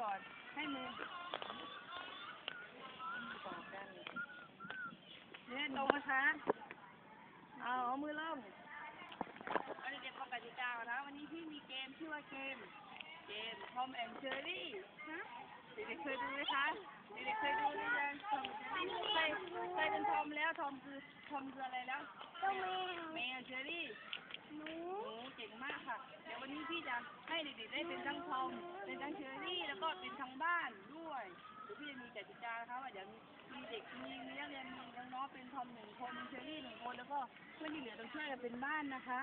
ก่อน ให้มือต่อกันเนี่ยตรงนะคะ เอาเอามือเริ่มเอาเด็กๆฟังกติกาก่อนนะ วันนี้พี่มีเกมชื่อว่าเกม เกมทอมแอนเจอรี่เด็กๆเคยดูไหมคะเด็กๆเคยดูหรือยังทอมแอนเจอรี่เคยเคยเป็นทอมแล้วทอมคือทอมคืออะไรแล้วตัวแมวแมวเชอรี่ หนู โอ้เก่งมากค่ะ เดี๋ยววันนี้พี่จะให้เด็กๆได้เป็นทั้งทอมเป็นทั้งเชอรี่แล้วก็เป็นทั้งบ้านด้วยเดี๋ยวพี่จะมีกติกานะคะว่าเดี๋ยวมีมีเด็กมีมีนักเรียนมีน้องๆเป็นทอมหนึ่งคนมีเชอรี่หนึ่งคนแล้วก็เพื่อนที่เหลือต้องช่วยกันเป็นบ้านนะคะ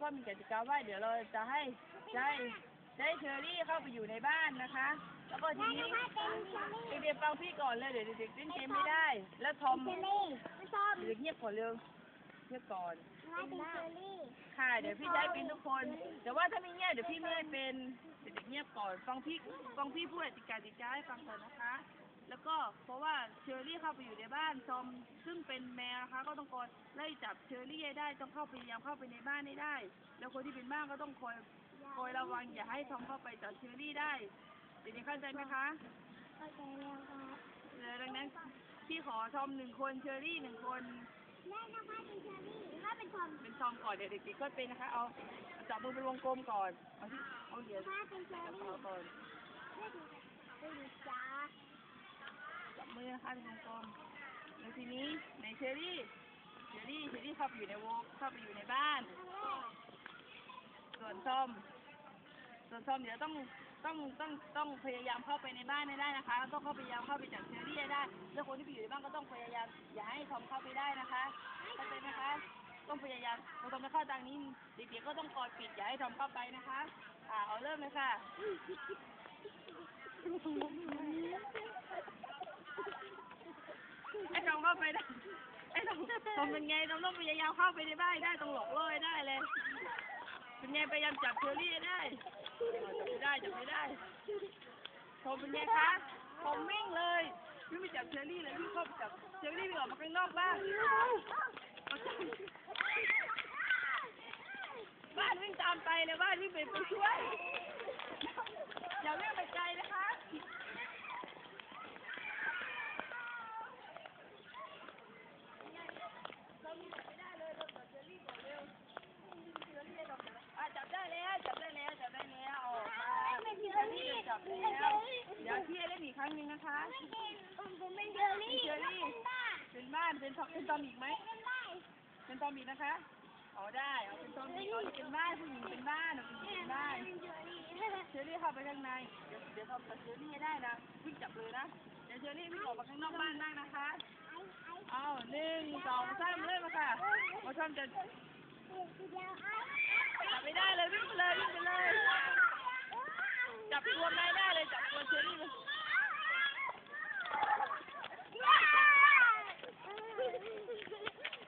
ก็มีกติกาว่าเดี๋ยวเราจะให้จะให้จะให้เชอรี่เข้าไปอยู่ในบ้านนะคะ แล้วก็ทีแม่นี้ว่าเป็นเชอรี่เด็กๆฟังพี่ก่อนเลยเดี๋ยวเด็กๆเล่นเกมไม่ได้ แล้วทอมเชอรี่ไม่ชอบเด็กๆเงียบก่อนเร็วเงียบก่อนว่าเป็นเชอรี่ ค่ะ เดี๋ยวพี่จะให้เป็นทุกคน แต่ว่าถ้าไม่เงียบเดี๋ยวพี่ไม่ให้เป็น เด็กๆเงียบก่อน ฟังพี่ฟังพี่พูดกติกาติกาให้ฟังก่อนนะคะ แล้วก็เพราะว่าเชอรี่เข้าไปอยู่ในบ้านซอมซึ่งเป็นแมวนะคะ ก็ต้องคอยไล่จับเชอรี่ให้ได้ ต้องเข้าไปพยายามเข้าไปในบ้านให้ได้ แล้วคนที่เป็นบ้านก็ต้องคอยคอยระวังอย่าให้ทอมเข้าไปจับเชอรี่ได้เด็กๆเข้าใจไหมคะเข้าใจแล้วครับเออดังนั้นพี่ขอทอมหนึ่งคนเชอรี่หนึ่งคนแม่นะว่าเป็นเชอรี่ถ้า เป็นทอมก่อนเดี๋ยวเด็กๆก็เป็นนะคะ เอาจับมือเป็นวงกลมก่อน เอาที่เอาเหรียญถ้าเป็นเชอจับรี่เอาก่อนไม่ดูไม่ดูจ้าจับมือนะคะเป็นวงกลมแล้วทีนี้ในเชอรี่เชอรี่เชอรี่เข้าไปอยู่ในวงเข้าไปอยู่ในบ้าน ส่วนส้มส่วนส้มเดี๋ยวต้องต้องต้องต้องพยายามเข้าไปในบ้านให้ได้นะคะต้องเข้าพยายามเข้าไปจับเชอรี่ให้ได้ แล้วคนที่ไปอยู่ในบ้านก็ต้องพยายามอย่าให้ทอมเข้าไปได้นะคะเข้าใจไหมคะ ต้องพยายามพอทอมจะเข้าทางนี้เด็กๆก็ต้องคอยปิดอย่าให้ทอมเข้าไปนะคะ อ่าเอาเริ่มเลยค่ะไอ้ทอมเข้าไปได้ไอ้ทอมทอมเป็นไงทอมต้องพยายามเข้าไปในบ้านได้ต้องหลอกล่อได้เลยเป็นไงพยายามจับเชอรี่ได้จับไม่ได้จับไม่ได้ทอมเป็นไงคะทอมวิ่งเลยวิ่งไปจับเชอรี่เลยวิ่งเข้าไปจับเชอรี่วิ่งออกมาข้างนอกบ้านบ้าน วิ่งตามไปเลยบ้านวิ่งไปไปช่วย อย่าวิ่งไปไกลนะคะอะจับได้แล้วจับได้แล้วจับได้แล้วออกมาเป็นเชเชออรี่รี่จะจับเป็นแล้เชวอรี่เดี๋ยวพี่ให้เล่นอีกครั้งหนึ่งนะคะผมเป็นเชอรี่เป็นเชอรี่เป็นบ้านเป็นทอมเป็นตอมอีกไหมเป็นได้เป็นตอมอีกนะคะ เอาได้เอาเป็นตอมอีกเอาเป็นบ้านผู้หญิงเป็นบ้านเอาผู้หญิงเป็นบ้านเชอรี่เข้าไปข้างใน เดี๋ยวเดี๋ยวเขาจะเชอรี่ให้ได้นะวิ่งจับเลยนะ เดี๋ยวเชอรี่วิ่งออกมาข้างนอกบ้านบ้างนะคะเอาหนึ่งสองสามเริ่มมาค่ะเอาชอมจะเดี๋ยวไอ้จับไม่ได้เลยวิ่งไปเลยวิ่งไปเลย จับตัวนายได้เลยจับตัวเชอรี่เลย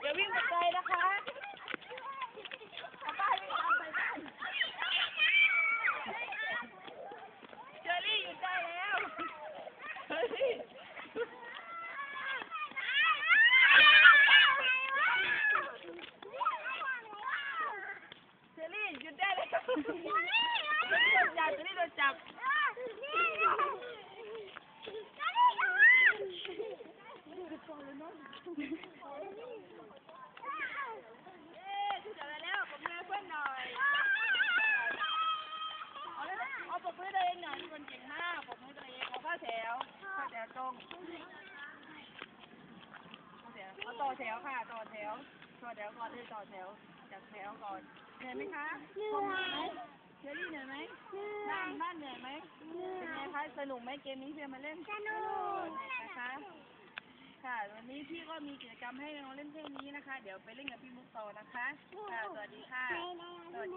อย่าวิ่งไปไกลนะคะเอาป้ายวิ่งตามไปบ้านเชอรี่หยุดได้แล้วเชอรี่เชอรี่หยุดได้แล้วเชอรี่โดนจับเชอรี่โดนจับ เอ๊ะช่วยจับได้แล้วผมมือเพื่อนหน่อยเอาเลยเอาปรบมือตัวเองหน่อยมีคนเก่งมากปรบมื อตัวเองเอาเข้าแถวเข้าแถวตรงเข้าแถวเอาต่อแถวค่ะ ต่อแถว ต่อแถวก่อนเลยต่อแถวจับแถว เหนื่อยไหมคะเหนื่อยเชอรี่เหนื่อยไหมเหนื่อบ้านยบ้านเหนื่อยไหมเป็นไงคะสนุกไหมเกมนี้เพื่อนมาเล่นสนุกนะคะค่ะ วันนี้พี่ก็มีกิจกรรมให้น้องเล่นแค่นี้นะคะ เดี๋ยวไปเล่นกับพี่มุกต่อนะคะค่ะสวัสดีค่ะในใน